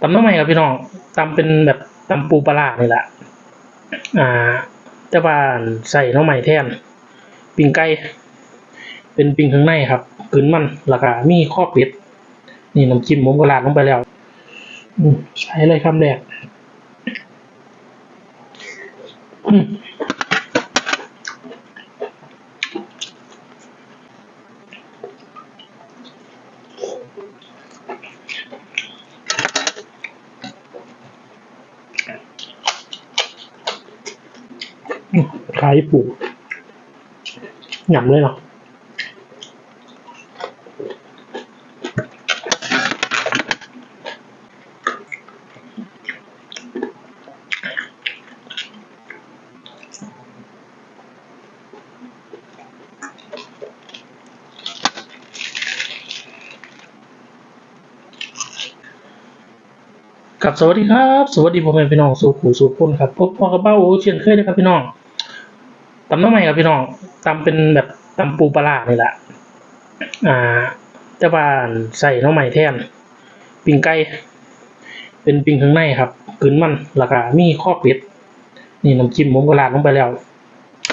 ตำน้ำใหม่ครับพี่น้องตำเป็นแบบตำปูปลาเนี่แหละอ่าแต่ว่าใส่น้ำใหม่แทนปิ้งไก่เป็นปิ้งข้างในครับกึนมันแล้วก็มีข้อเป็ดนี่น้ำจิ้มผมกระลาดลงไปแล้วใช้เลยคำแรก อืมอืมขายญี่ปุ่นหยำเลยเนาะครับสวัสดีครับ สวัสดีพ่อแม่พี่น้องสู่ขู่สู่คนครับพบพ่อกับเป้าโอเชียนเคยนะครับพี่น้อง ตำน้ำใหม่ครับพี่น้องตำเป็นแบบตำปูปลาร้านี่แหละอ่าแต่ว่าใส่น้ำใหม่แทนปิ้งไก่เป็นปิ้งข้างในครับกึนมันแล้วก็มีข้อเป็ดนี่น้ำจิ้มผมก็ราดลงไปแล้ว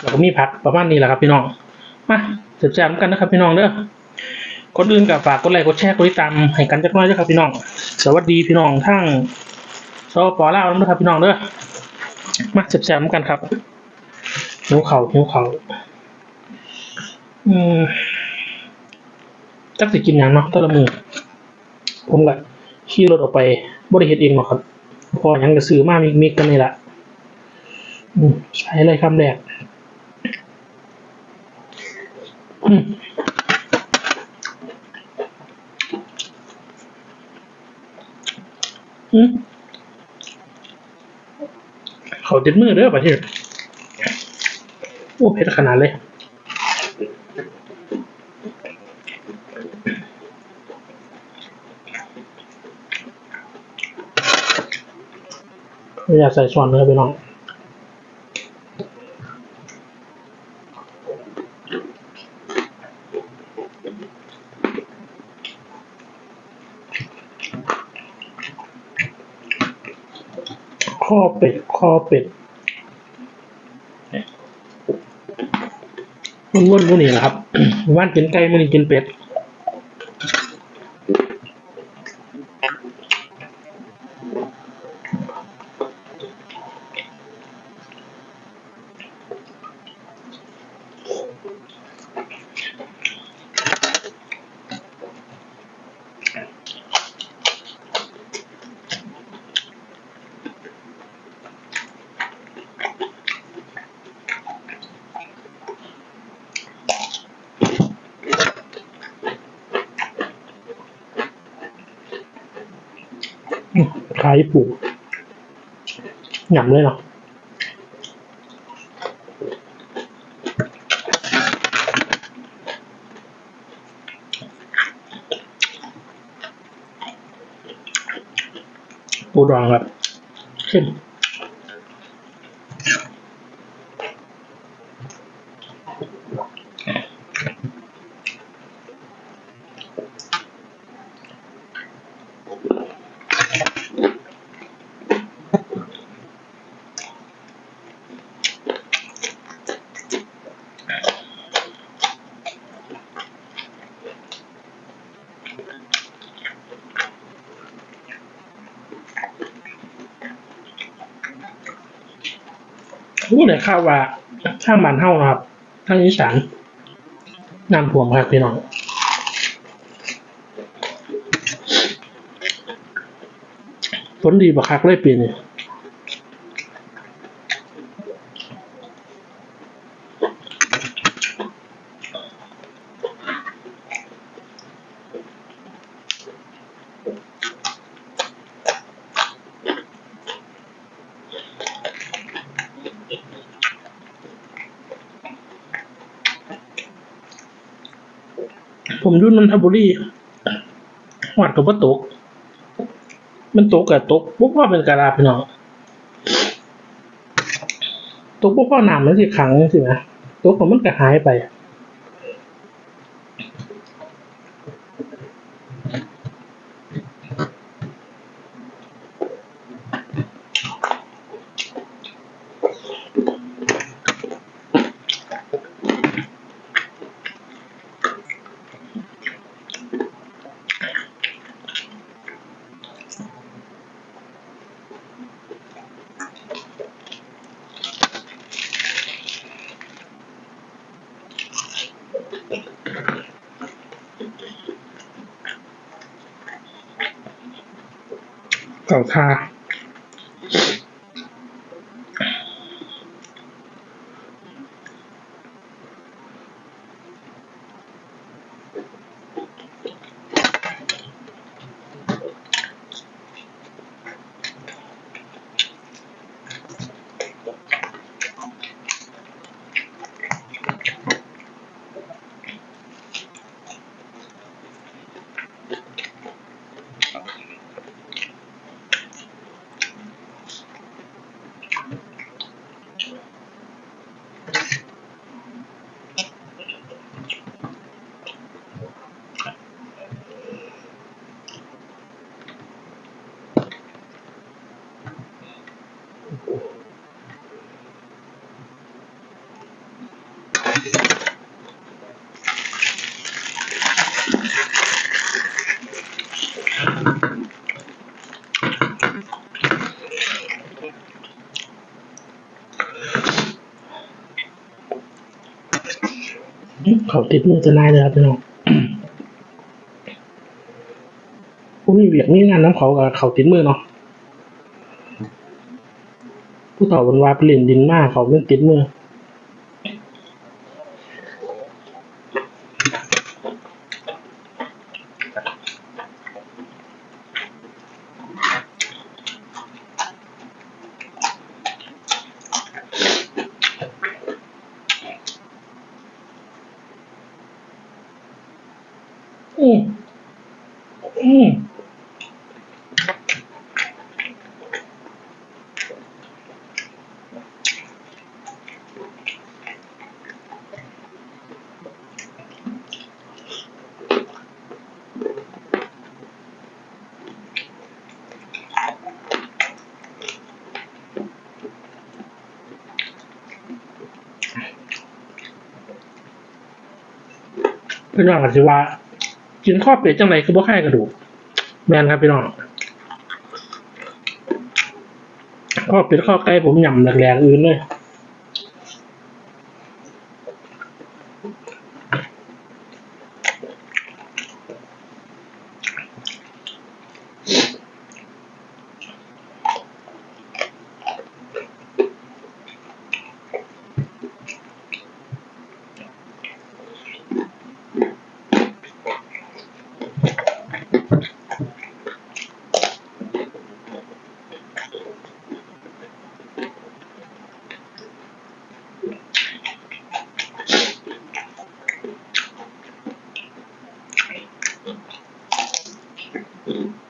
แล้วก็มีผักประมาณนี้แหละครับพี่น้องมาเสียบๆกันนะครับพี่น้องเด้อคนอื่นกับฝากกดไลค์กดแชร์กดติดตามให้กันจักน้อยด้วยครับพี่น้อง สวัสดีพี่น้องทั้งสปปลาวนะครับพี่น้องเด้อมาแซ่บๆกันครับ หิวเขาวหิวเขาอืมจักสิกินหยังเนาะแต่ละมือผมก็ขี่รถออกไปบริเหตุเองหรอกครับ พอหยังก็ซื้อมามิกมิกกันนี่แหละอืมใช้เลยคำแรกอืมอืมเขาเด็ดมือเด้อประเทศ อ้เผ็ดขนาดเลยอยากใส่ช้อนเลยพี่น้องข้อเป็ดข้อเป็ด มันวนพวกนี้แหละครับว่านกินไก่มันกินเป็ด คล้ายญี่ปุ่นหนำเลยเนาะปูดองครับเข้ม เลยข้าวว่าข้างบ้านเฮานะครับทางอีสานน้ำท่วมครับพี่น้องผลดีบักคักเลยปีนี้ นนทบุรีหวัดกับว่าตก มันตกกับตกพวกว่าเป็นกะลาพี่น้องตกพวกพ่อหนามมันสิขังสินะตกของมันก็หายไป เก่าท่า เขาติดมือจะนายเลยครับพี่น้องผู้มีเวียกมีงานน้ำเขากับเขาติดมือเนาะผู้ต่อบนวาเปเล่นดินมากเขาเป็นติดมอืม พี่น้องกันสิว่า กินข้อเป็ดจังไรคือบ่ให้กระดูก แมนครับพี่น้องข้อเป็ดข้อไก่ผมยำแหลกๆอื่นเลย บ้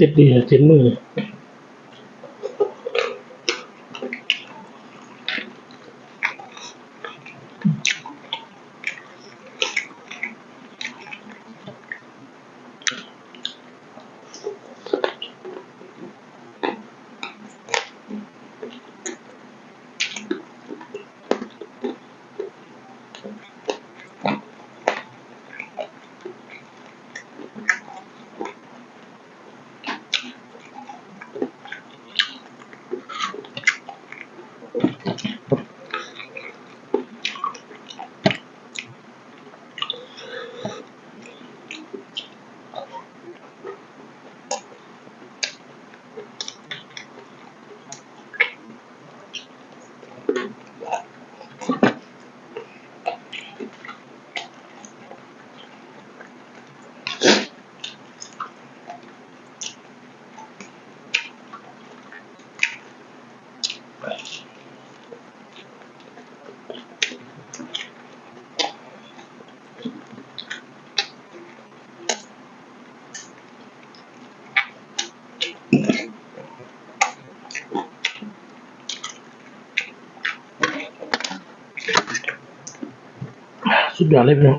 เจ็ดดีเจ็ดมือ สุด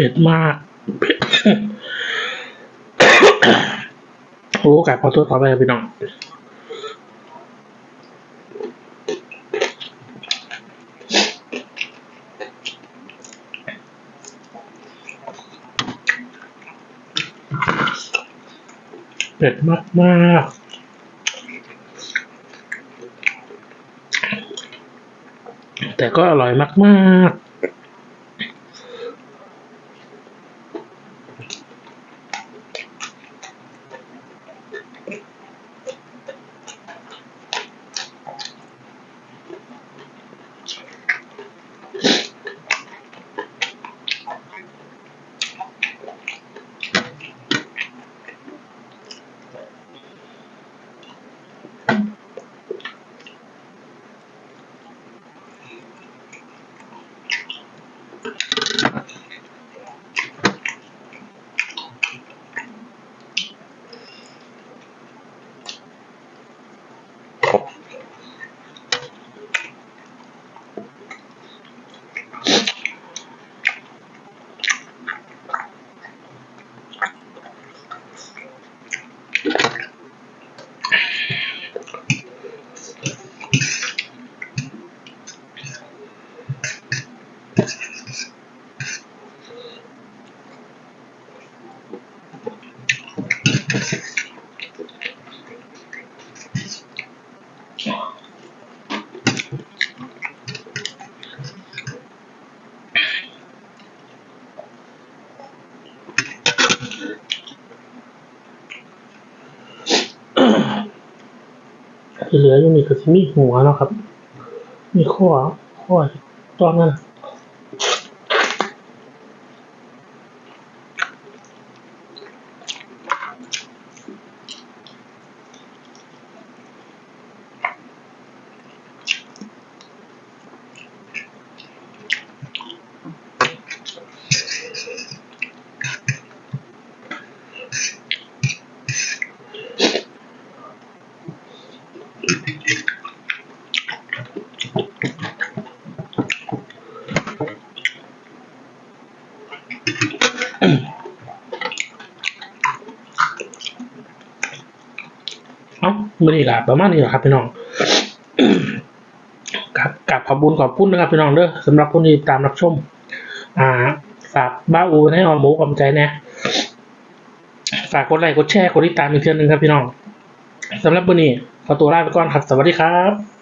ผ็ดมากโอ้กลับขอโทษขอไปพี่น้องเผ็ดมากมากแต่ก็อร่อยมาก ๆ ที่เหลืออยู่นี่ก็จะมีหัวเนาะครับ มีข้อข้อตอนนั้น มื่อนี้ละประมาณนี้แหละครับพี่น้องครับกับขอบบุญขอบคุณนะครับพี่น้องเด้อสำหรับผู้ที่ตามรับชม อ่า ฝากบ้าอูให้ออมหมูกำใจแน่ฝากกดไลค์กดแชร์กดติดตามอีกเทื่อนึงครับพี่น้องสำหรับวันนี้ขอตัวลาไปก่อนครับ สวัสดีครับ